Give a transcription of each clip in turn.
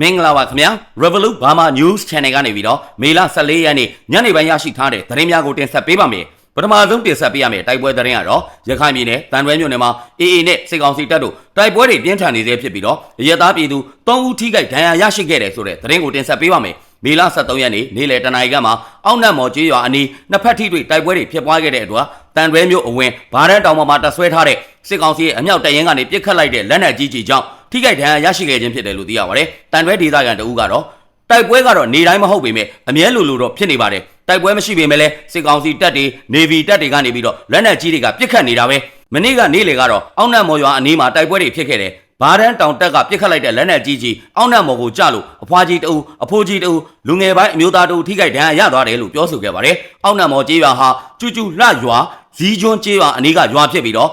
မင်္ဂလာပါခင်ဗျာ Revolut Burma News Channel ကနေပြီးတော့မေလ14ရက်နေ့ညနေပိုင်းရရှိထားတဲ့သတင်းများကိုတင်ဆက်ပေးပါမယ်ပထမဆုံးတင်ဆက်ပေးရမယ့်တိုက်ပွဲသတင်းကတော့ရခိုင်ပြည်နယ်တန်တွဲမြို့နယ်မှာ AA နဲ့စစ်ကောင်စီတပ်တို့တိုက်ပွဲတွေပြင်းထန်နေသေးဖြစ်ပြီးတော့ရဲသားပြည်သူ3ဦးထိခိုက်ဒဏ်ရာရရှိခဲ့တယ်ဆိုတဲ့သတင်းကိုတင်ဆက်ပေးပါမယ်မေလ23ရက်နေ့နေ့လယ်တနာရီကမှအောက်နတ်မော်ကျေးရွာအနီးနှစ်ဖက်ထိတွေ့တိုက်ပွဲတွေဖြစ်ပွားခဲ့တဲ့အတွက်တန်တွဲမြို့အဝင်ဗားရန်တောင်ပေါ်မှာတဆွဲထားတဲ့စစ်ကောင်စီရဲ့အမြောက်တရင်ကနေပြစ်ခတ်လိုက်တဲ့လက်နက်ကြီးကြီးကြောင့် ထိခိုက်ဒဏ်ရာရရှိခဲ့ခြင်းဖြစ်တယ်လို့သိရပါတယ်။တန်တွဲဒေသခံတဦးကတော့တိုက်ပွဲကတော့နေတိုင်းမဟုတ်ပေမဲ့အမြဲလိုလိုတော့ဖြစ်နေပါတယ်။တိုက်ပွဲမရှိပေမဲ့လည်းစစ်ကောင်စီတပ်တွေနေဗီတပ်တွေကနေပြီးတော့လက်နက်ကြီးတွေကပြစ်ခတ်နေတာပဲ။မနေ့ကနေ့လေကတော့အောက်နတ်မော်ရွာအနီးမှာတိုက်ပွဲတွေဖြစ်ခဲ့တယ်။ဘာဒန်တောင်တက်ကပြစ်ခတ်လိုက်တဲ့လက်နက်ကြီးကြီးအောက်နတ်မော်ကိုကြလို့အဖွားကြီးတအူအဖိုးကြီးတအူလူငယ်ပိုင်းအမျိုးသားတအူထိခိုက်ဒဏ်ရာရသွားတယ်လို့ပြောဆိုခဲ့ပါတယ်။အောက်နတ်မော်ကျေးရွာဟာကျူကျူလှရွာဇီးကျွန်းကျေးရွာအနီးကရွာဖြစ်ပြီးတော့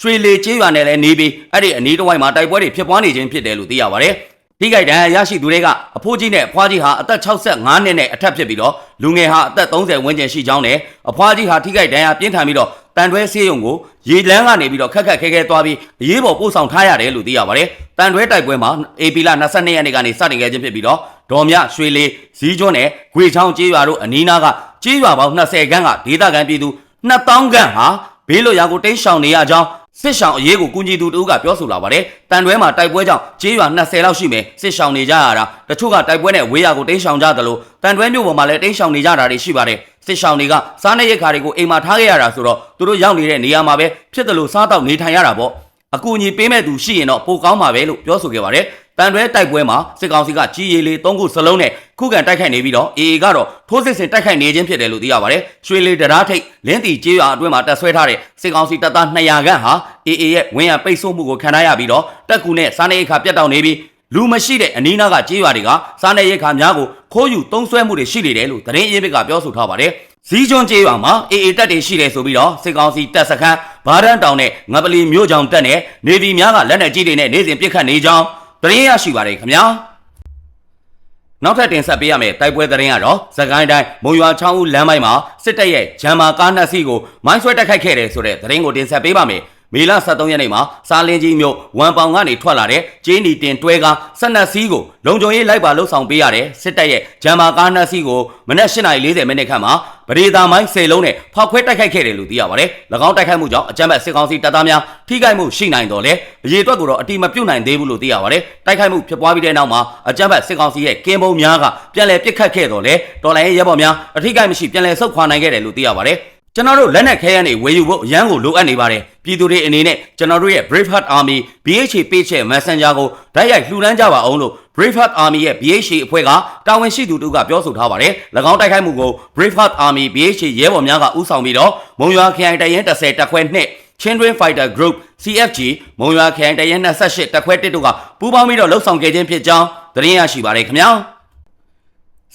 ရွှေလေကျေးရွာနဲ့လည်းနေပြီးအဲ့ဒီအနီးတစ်ဝိုက်မှာတိုက်ပွဲတွေဖြစ်ပွားနေခြင်းဖြစ်တယ်လို့သိရပါတယ်။ထိခိုက်ဒဏ်ရာရရှိသူတွေကအဖိုးကြီးနဲ့အဖွားကြီးဟာအသက်65နှစ်နဲ့အထက်ဖြစ်ပြီးတော့လူငယ်ဟာအသက်30ဝန်းကျင်ရှိကြောင်းနဲ့အဖွားကြီးဟာထိခိုက်ဒဏ်ရာပြင်းထန်ပြီးတော့တန်တွဲဆေးရုံကိုရေလန်းကနေပြီးတော့ခက်ခက်ခဲခဲသွားပြီးအရေးပေါ်ပို့ဆောင်ထားရတယ်လို့သိရပါတယ်။တန်တွဲတိုက်ပွဲမှာ AP လ22ရက်နေ့ကနေစတင်ခဲ့ခြင်းဖြစ်ပြီးတော့ဒေါ်မြရွှေလေးဇီးကျွန်းနဲ့ဂွေချောင်းကျေးရွာတို့အနီးနားကကျေးရွာပေါင်း20ခန်းကဒေသခံပြည်သူ2000ခန်းဟာဘေးလွတ်ရာကိုတိမ်းရှောင်နေရကြောင်း စစ်ဆောင်အရေးကိုကုညီသူတို့ကပြောဆိုလာပါတယ်။တန်တွဲမှာတိုက်ပွဲကြောင့်ကျေးရွာ20လောက်ရှိမယ်စစ်ဆောင်နေကြရတာတချို့ကတိုက်ပွဲနဲ့ဝေးရာကိုတိမ်းရှောင်ကြသလိုတန်တွဲမြို့ပေါ်မှာလည်းတိမ်းရှောင်နေကြတာတွေရှိပါတယ်။စစ်ဆောင်တွေကစားနေရိတ်ခါတွေကိုအိမ်မှာထားခဲ့ရတာဆိုတော့သူတို့ရောက်နေတဲ့နေရာမှာပဲဖြစ်တယ်လို့စားတော့နေထိုင်ရတာပေါ့။အကူအညီပေးမဲ့သူရှိရင်တော့ပိုကောင်းပါပဲလို့ပြောဆိုခဲ့ပါတယ်။ တန်တွဲတိုက်ပွဲမှာစစ်ကောင်စီကကြီးရီလေး၃ခုစလုံးနဲ့ခုခံတိုက်ခိုက်နေပြီးတော့ AA ကတော့ထိုးစစ်ဆင်တိုက်ခိုက်နေခြင်းဖြစ်တယ်လို့သိရပါတယ်။ရွှေလေးတရားထိတ်လင်းတီကျေးရွာအတွင်းမှာတပ်ဆွဲထားတဲ့စစ်ကောင်စီတပ်သား200ခန့်ဟာ AA ရဲ့ဝင်ရပိတ်ဆို့မှုကိုခံရပြီးတော့တက်ကူနဲ့စားနေရိတ်ခါပြတ်တောက်နေပြီးလူမရှိတဲ့အနီးနားကကျေးရွာတွေကစားနေရိတ်ခါများကိုခိုးယူသုံးဆွဲမှုတွေရှိနေတယ်လို့သတင်းအရင်းဘက်ကပြောဆိုထားပါတယ်။ဇီးကျွန်းကျေးရွာမှာ AA တပ်တွေရှိတယ်ဆိုပြီးတော့စစ်ကောင်စီတပ်စခန်းဘာဒန်တောင်နဲ့ငပလီမြို့ကြောင်တပ်နဲ့နေပြည်များကလက်နက်ကြီးတွေနဲ့နေစဉ်ပစ်ခတ်နေကြောင်း သတင်းရရှိပါတယ်ခင်ဗျာ။နောက်ထပ်တင်ဆက်ပေးရမယ့်တိုက်ပွဲသတင်းကတော့သကိုင်းတိုင်းမုံရွာချောင်းဦးလမ်းပိုင်းမှာစစ်တပ်ရဲ့ဂျမ်မာကားနှစ်စီးကိုမိုင်းဆွဲတိုက်ခိုက်ခဲ့တယ်ဆိုတဲ့သတင်းကိုတင်ဆက်ပေးပါမယ်။ မေလ23ရက်နေ့မှာစာလင်းကြီးမြို့ဝမ်ပောင်ကနေထွက်လာတဲ့ကျင်းဒီတင်တွဲကားဆက်နက်စီးကိုလုံခြုံရေးလိုက်ပါလှုပ်ဆောင်ပေးရတဲ့စစ်တပ်ရဲ့ဂျမ်မာကားနှစ်စီးကိုမနက်8:40မိနစ်ခန့်မှာပရိသာမိုင်းစေလုံးနဲ့ဖောက်ခွဲတိုက်ခိုက်ခဲ့တယ်လို့သိရပါတယ်။၎င်းတိုက်ခိုက်မှုကြောင့်အကြမ်းဖက်စစ်ကောင်စီတပ်သားများထိခိုက်မှုရှိနိုင်တော်လဲအရေးအတွက်ကိုတော့အတိမပြုတ်နိုင်သေးဘူးလို့သိရပါတယ်။တိုက်ခိုက်မှုဖြစ်ပွားပြီးတဲ့နောက်မှာအကြမ်းဖက်စစ်ကောင်စီရဲ့ကင်းဘုံများကပြန်လည်ပစ်ခတ်ခဲ့တော်လဲတော်လိုင်းရဲ့ရဲဘော်များအထိခိုက်မရှိပြန်လည်ဆုတ်ခွာနိုင်ခဲ့တယ်လို့သိရပါတယ်။ ကျွန်တော်တို့လက်နက်ခဲယမ်းတွေဝယ်ယူဖို့အရန်ကိုလိုအပ်နေပါတယ်ပြည်သူတွေအနေနဲ့ကျွန်တော်တို့ရဲ့ Braveheart Army BHA page ရဲ့ Messenger ကိုတိုက်ရိုက်လှူဒန်းကြပါအောင်လို့ Braveheart Army ရဲ့ BHA အဖွဲ့ကတာဝန်ရှိသူတို့ကပြောဆိုထားပါတယ်၎င်းတိုက်ခိုက်မှုကို Braveheart Army BHA ရဲဘော်များကဦးဆောင်ပြီးတော့မုံရွာခရိုင်တရင်30တက်ခွဲနှစ်ချင်းတွင်း Fighter Group CFG မုံရွာခရိုင်တရင်28တက်ခွဲ1တို့ကပူးပေါင်းပြီးတော့လှုပ်ဆောင်ခဲ့ခြင်းဖြစ်ကြောင်းသတင်းရရှိပါတယ်ခင်ဗျာ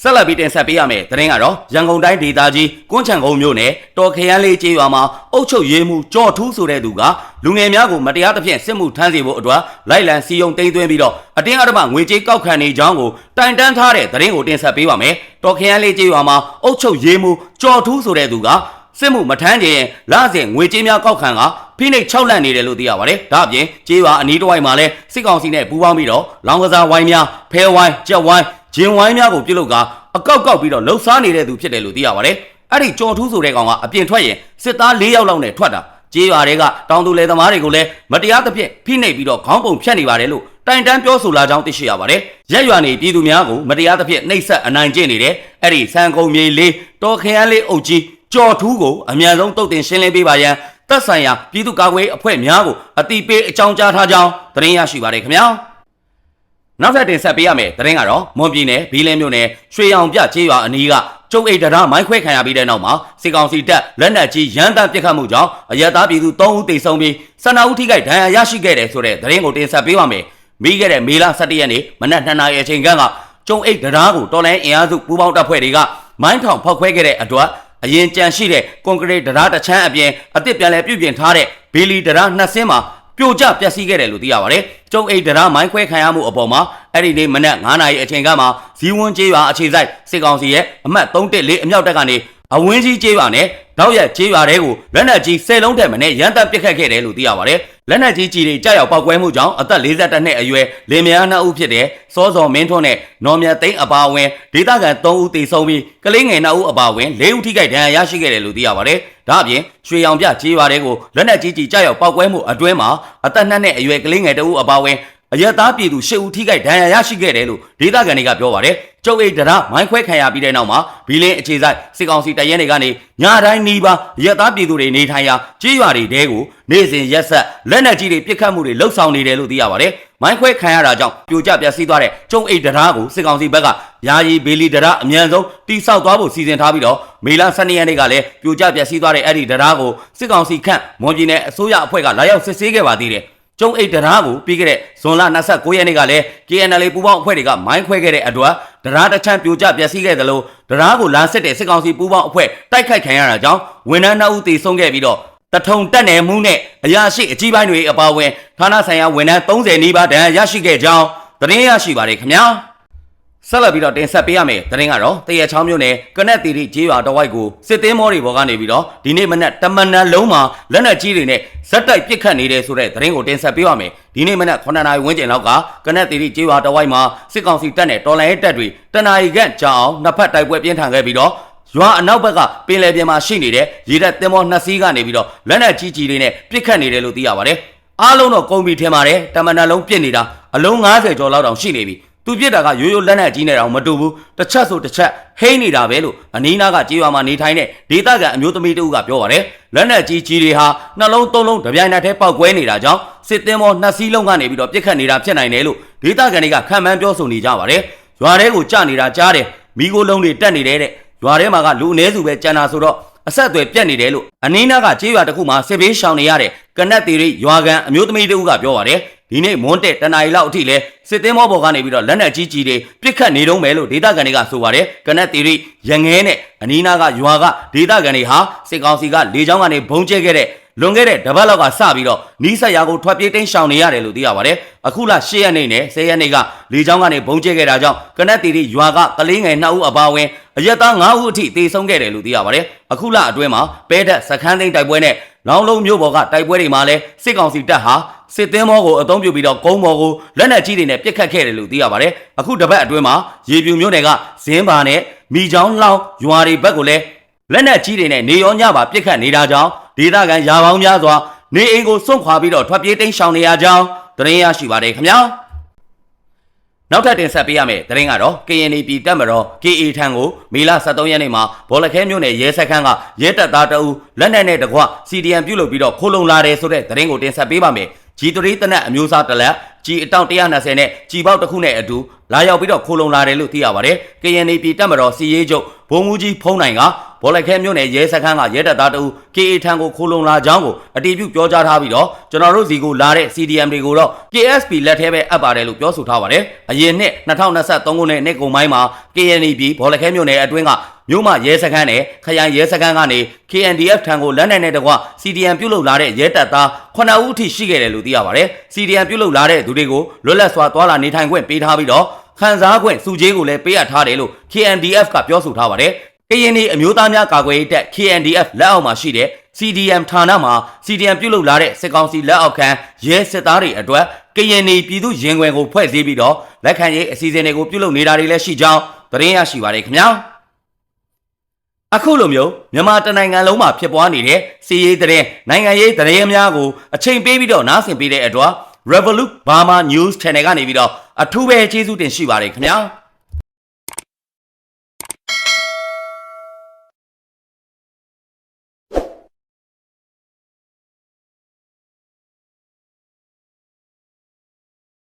ဆက်လက်ပြီးတင်ဆက်ပေးရမယ်သတင်းကတော့ရန်ကုန်တိုင်းဒေသကြီးကွန်းချံကုန်းမြို့နယ်တော်ခရမ်းလေးကျေးရွာမှာအုပ်ချုပ်ရေးမှူးကြော်ထူးဆိုတဲ့သူကလူငယ်များကိုမတရားသဖြင့်စစ်မှုထမ်းစေဖို့အတွက်လိုက်လံစီယုံတိမ့်သွင်းပြီးတော့အတင်းအဓမ္မငွေကြေးကောက်ခံနေကြောင်းကိုတိုင်တန်းထားတဲ့သတင်းကိုတင်ဆက်ပေးပါမယ်တော်ခရမ်းလေးကျေးရွာမှာအုပ်ချုပ်ရေးမှူးကြော်ထူးဆိုတဲ့သူကစစ်မှုမထမ်းခြင်းလစဉ်ငွေကြေးများကောက်ခံကဖိနှိပ်၆လန့်နေတယ်လို့သိရပါတယ်။ဒါ့အပြင်ကျေးရွာအနီးတစ်ဝိုက်မှာလည်းစစ်ကောင်စီနဲ့ပူးပေါင်းပြီးတော့လောင်ကစားဝိုင်းများဖဲဝိုင်းကြက်ဝိုင်း ဂျင်ဝိုင်းများကိုပြုတ်လုကအကောက်ကောက်ပြီးတော့လှုပ်ရှားနေတဲ့သူဖြစ်တယ်လို့သိရပါတယ်။အဲ့ဒီကြော်ထူးဆိုတဲ့ကောင်ကအပြင်ထွက်ရင်စစ်သား၄ယောက်လောက်နဲ့ထွက်တာကျေးရွာတွေကတောင်သူလယ်သမားတွေကိုလည်းမတရားသဖြင့်ဖိနှိပ်ပြီးတော့ခေါင်းပုံဖြတ်နေပါတယ်လို့တိုင်တန်းပြောဆိုလာကြောင်းသိရှိရပါတယ်။ရက်ရွာနေပြည်သူများကိုမတရားသဖြင့်နှိပ်စက်အနိုင်ကျင့်နေတဲ့အဲ့ဒီစံကုန်မြေလေးတော်ခရမ်းလေးအုပ်ကြီးကြော်ထူးကိုအမြန်ဆုံးတုတ်တင်ရှင်းလင်းပေးပါရန်သက်ဆိုင်ရာပြည်သူ့ကာကွယ်အဖွဲ့များကိုအတိပေးအကြောင်းကြားထားကြောင်းသတင်းရရှိပါတယ်ခင်ဗျာ။ နောက်ထပ်တင်ဆက်ပေးရမယ်သတင်းကတော့မွန်ပြည်နယ်ဘီလင်းမြို့နယ်ရွှေရောင်ပြကျေးရွာအနီးကကျုပ်အိတ်တရားမိုင်းခွဲခံရပြီးတဲ့နောက်မှာစစ်ကောင်စီတပ်လက်နက်ကြီးရန်တမ်းပစ်ခတ်မှုကြောင့်အရတားပြည်သူ3ဦးသေဆုံးပြီး12ဦးထိခိုက်ဒဏ်ရာရရှိခဲ့တယ်ဆိုတဲ့သတင်းကိုတင်ဆက်ပေးပါမယ်။မိခဲ့တဲ့မေလ17ရက်နေ့မနက်2နာရီအချိန်ကကျုံအိတ်တရားကိုတော်လိုင်းအင်အားစုပူးပေါင်းတပ်ဖွဲ့တွေကမိုင်းထောင်ဖောက်ခွဲခဲ့တဲ့အတွက်အရင်ကြံရှိတဲ့ကွန်ကရစ်တရားတစ်ချမ်းအပြင်အစ်စ်ပြန်လည်ပြုပြင်ထားတဲ့ဘီလီတရားနှစ်စင်းမှာ ပြိုကျပျက်စီးခဲ့တယ်လို့သိရပါတယ်။ကျုံအိတ်ဒရာမိုင်းခွဲခံရမှုအပေါ်မှာအဲ့ဒီနေ့မနက်9နာရီအချိန်ကမှဇီးဝန်းကျေးရွာအခြေစိုက်စစ်ကောင်စီရဲ့အမှတ်314အမြောက်တပ်ကနေ အဝင်းကြီးကျေးရွာနဲ့တောက်ရက်ကျေးရွာတွေကိုလက်နက်ကြီး10လုံးတက်မနဲ့ရန်တပ်ပစ်ခတ်ခဲ့တယ်လို့သိရပါတယ်။လက်နက်ကြီးကြီးတွေကြောက်ရောက်ပောက်ကွဲမှုကြောင့်အသက်42နှစ်အရွယ်လင်မယားနှစ်ဦးဖြစ်တဲ့စောစောမင်းထွန်းနဲ့နော်မြတ်သိန်းအပါအဝင်ဒေသခံ3ဦးသေဆုံးပြီးကလေးငယ်2ဦးအပါအဝင်4ဦးထိခိုက်ဒဏ်ရာရရှိခဲ့တယ်လို့သိရပါတယ်။ဒါအပြင်ရွှေရောင်ပြကျေးရွာတွေကိုလက်နက်ကြီးကြီးကြောက်ရောက်ပောက်ကွဲမှုအတွင်းမှာအသက်2နှစ်အရွယ်ကလေးငယ်2ဦးအပါအဝင် အရက်သားပြည်သူ၈ဦးထိခိုက်ဒဏ်ရာရရှိခဲ့တယ်လို့ဒေသခံတွေကပြောပါတယ်။ကျုပ်အိတ်ဒရမိုင်းခွဲခံရပြီးတဲ့နောက်မှာဘီလင်းအခြေဆိုင်စစ်ကောင်စီတရဲတွေကနေညတိုင်းနီးပါးအရက်သားပြည်သူတွေနေထိုင်ရာကြေးရွာတွေတဲကိုနေ့စဉ်ရက်ဆက်လက်နက်ကြီးတွေပစ်ခတ်မှုတွေလှုပ်ဆောင်နေတယ်လို့သိရပါတယ်။မိုင်းခွဲခံရတာကြောင့်ပြိုကျပျက်စီးသွားတဲ့ကျုံအိတ်ဒရကိုစစ်ကောင်စီဘက်ကယာယီဘေလီဒရအမြန်ဆုံးတိစောက်သွားဖို့စီစဉ်ထားပြီးတော့မေလ12ရက်နေ့ကလည်းပြိုကျပျက်စီးသွားတဲ့အဲ့ဒီဒရကိုစစ်ကောင်စီခန့်မွန်ပြည်နယ်အစိုးရအဖွဲ့ကလာရောက်စစ်ဆေးခဲ့ပါသေးတယ်။ ကျုံအိတ်တရားကိုပြီးခဲ့တဲ့ဇွန်လ29ရက်နေ့ကလည်း KNL ပူးပေါင်းအဖွဲ့တွေကမိုင်းခွဲခဲ့တဲ့အတွက်တရားတစ်ချမ်းပြိုကျပျက်စီးခဲ့သလိုတရားကိုလမ်းစစ်တဲ့စစ်ကောင်စီပူးပေါင်းအဖွဲ့တိုက်ခိုက်ခံရတာကြောင့်ဝန်ထမ်း2ဦးသေဆုံးခဲ့ပြီးတော့တထုံတက်နယ်မှုနဲ့အရာရှိအကြီးပိုင်းတွေအပါအဝင်ဌာနဆိုင်ရာဝန်ထမ်း30နီးပါးဒဏ်ရာရရှိခဲ့ကြောင်းသတင်းရရှိပါတယ်ခင်ဗျာ ဆက်လက်ပြီးတော့တင်ဆက်ပေးရမယ်သတင်းကတော့တရချောင်းမြို့နယ်ကနက်တီရီကျေးရွာတဝိုက်ကိုစစ်သေးမောတွေဘော်ကနေပြီးတော့ဒီနေ့မနက်တမန်နန်လုံးမှာလက်နက်ကြီးတွေနဲ့ဇက်တိုက်ပစ်ခတ်နေတဲ့ဆိုတဲ့သတင်းကိုတင်ဆက်ပေးရမယ်ဒီနေ့မနက်9နာရီဝန်းကျင်လောက်ကကနက်တီရီကျေးရွာတဝိုက်မှာစစ်ကောင်စီတပ်နဲ့တော်လိုင်းရဲတပ်တွေတနာရီခန့်ကြာအောင်နှစ်ဖက်တိုက်ပွဲပြင်းထန်ခဲ့ပြီးတော့ရွာအနောက်ဘက်ကပင်လယ်ပြင်မှာရှိနေတဲ့ရေတပ်သင်္ဘောနှစ်စီးကနေပြီးတော့လက်နက်ကြီးကြီးတွေနဲ့ပစ်ခတ်နေတယ်လို့သိရပါတယ်အားလုံးတော့ကုန်ပြီထင်ပါတယ်တမန်နန်လုံးပြစ်နေတာအလုံး90ကျော်လောက်တောင်ရှိနေပြီ သူပြစ်တာကရိုးရိုးလက်နက်ကြီးနဲ့တောင်မတူဘူးတစ်ချက်ဆိုတစ်ချက်ဟိမ့်နေတာပဲလို့အနီးနားကကြေးရွာမှာနေထိုင်တဲ့ဒေသခံအမျိုးသမီးတဦးကပြောပါတယ်လက်နက်ကြီးကြီးတွေဟာနှလုံးသုံးလုံးတပြိုင်နက်တည်းပောက်ကွဲနေတာကြောင့်စစ်သည်မောနှစ်စီးလုံးကနေပြီးတော့ပြစ်ခတ်နေတာဖြစ်နိုင်တယ်လို့ဒေသခံတွေကခံမှန်းပြောဆိုနေကြပါတယ်ရွာထဲကိုကြနေတာကြားတယ်မိโกလုံးတွေတက်နေတယ်တဲ့ရွာထဲမှာကလူအ ਨੇ စုပဲကြံတာဆိုတော့အဆက်အသွယ်ပြတ်နေတယ်လို့အနည်းနာကကြေးရွာတစ်ခုမှာစစ်ဘေးရှောင်နေရတဲ့ကနက်တီရိရွာကန်အမျိုးသမီးတဦးကပြောပါတယ် ဒီနေ့မွန်းတက်တနာရီလောက်အထိလဲစစ်သေးမောဘော်ကနေပြီးတော့လက်နက်ကြီးကြီးတွေပြစ်ခတ်နေတော့မယ်လို့ဒေသခံတွေကဆိုပါတယ်ကနက်တီရိရငဲနဲ့အနီးနာကရွာကဒေသခံတွေဟာစစ်ကောင်စီကလေကြောင်းကနေဘုံကျဲခဲ့တဲ့လွန်ခဲ့တဲ့တပတ်လောက်ကစပြီးတော့နီးစက်ရာကိုထွက်ပြေးတိမ်းရှောင်နေရတယ်လို့သိရပါတယ်အခုလ10ရက်နေ့နဲ့10ရက်နေ့ကလေကြောင်းကနေဘုံကျဲခဲ့တာကြောင့်ကနက်တီရိရွာကကလေးငယ်2ဦးအပါအဝင်အရက်သား9ဦးအထိသေဆုံးခဲ့တယ်လို့သိရပါတယ်အခုလအတွင်းမှာပဲတက်စခန်းသိမ်းတိုက်ပွဲနဲ့လောင်းလုံးမြို့ပေါ်ကတိုက်ပွဲတွေမှာလည်းစစ်ကောင်စီတပ်ဟာ စစ်သင်းမောကိုအုံပြုပြီးတော့ကုန်းမောကိုလက်နက်ကြီးတွေနဲ့ပစ်ခတ်ခဲ့တယ်လို့သိရပါတယ်အခုတစ်ပတ်အတွင်းမှာရေပြူမြို့နယ်ကဇင်းပါနဲ့မိချောင်းလောင်းရွာတွေဘက်ကိုလည်းလက်နက်ကြီးတွေနဲ့နေရောညပါပစ်ခတ်နေတာကြောင့်ဒေသခံရာပေါင်းများစွာနေအိမ်ကိုစွန့်ခွာပြီးတော့ထွက်ပြေးတိမ်းရှောင်နေရကြောင်းသတင်းရရှိပါတယ်ခင်ဗျာနောက်ထပ်တင်ဆက်ပေးရမယ့်သတင်းကတော့ KNA ပြည်တပ်မတော် KA ထံကိုမေလ23ရက်နေ့မှာဘော်လခဲမြို့နယ်ရဲစခန်းကရဲတပ်သားတအူလက်နက်နဲ့တကွ CDM ပြုတ်လုပ်ပြီးတော့ခိုးလုံလာတယ်ဆိုတဲ့သတင်းကိုတင်ဆက်ပေးပါမယ်။ G3 တနက်အမျိုးအစားတစ်လက်ကြီးအတောင်120နဲ့ကြီးပေါက်တစ်ခုနဲ့အတူလာရောက်ပြီးတော့ခိုးလုံလာတယ်လို့သိရပါတယ်။ KNA ပြည်တပ်မတော်စီရေးချုပ်ဘုံမူကြီးဖုံးနိုင်က ဘော်လက်ခဲမြို့နယ်ရဲစခန်းကရဲတပ်သားတအူ KA ထံကိုခိုးလုံလာကြောင်းကိုအတီးပြုပြောကြားထားပြီးတော့ကျွန်တော်တို့စီကိုလာတဲ့ CDM တွေကိုတော့ KSP လက်ထဲပဲအပ်ပါတယ်လို့ပြောဆိုထားပါတယ်။အရင်နှစ်2023ခုနှစ်နှစ်ကုန်ပိုင်းမှာ KNA ပြည်ဘော်လက်ခဲမြို့နယ်အတွင်းကမြို့မရဲစခန်းနဲ့ခရိုင်ရဲစခန်းကနေ KNDF ထံကိုလက်နက်နဲ့တကွ CDM ပြုတ်လုလာတဲ့ရဲတပ်သား9ဦးအထိရှိခဲ့တယ်လို့သိရပါတယ်။ CDM ပြုတ်လုလာတဲ့သူတွေကိုလွတ်လပ်စွာသွာလာနေထိုင်ခွင့်ပေးထားပြီးတော့ခန်းစားခွင့်စုကြီးကိုလည်းပေးအပ်ထားတယ်လို့ KNDF ကပြောဆိုထားပါတယ်။ ကရင်နီအမျိုးသားများကာကွယ်ရေးတပ် KNDF လက်အောက်မှာရှိတဲ့ CDM ဌာနမှာ CDM ပြုတ်လုလာတဲ့စစ်ကောင်စီလက်အောက်ခံရဲစစ်သားတွေအတွက်ကရင်နီပြည်သူရင်ခွင်ကိုဖွဲ့စည်းပြီးတော့လက်ခံရေးအစီအစဉ်တွေကိုပြုတ်လုနေတာတွေလည်းရှိကြောင်းသတင်းရရှိပါတယ်ခင်ဗျာ။အခုလိုမျိုးမြန်မာတနိုင်ငံလုံးမှာဖြစ်ပွားနေတဲ့စီးရေးတဲ့နိုင်ငံရေးသတင်းများကိုအချိန်ပေးပြီးတော့နားဆင်ပေးတဲ့အတွက် Revolut Burma News Channel ကနေပြီးတော့အထူးပဲကျေးဇူးတင်ရှိပါတယ်ခင်ဗျာ။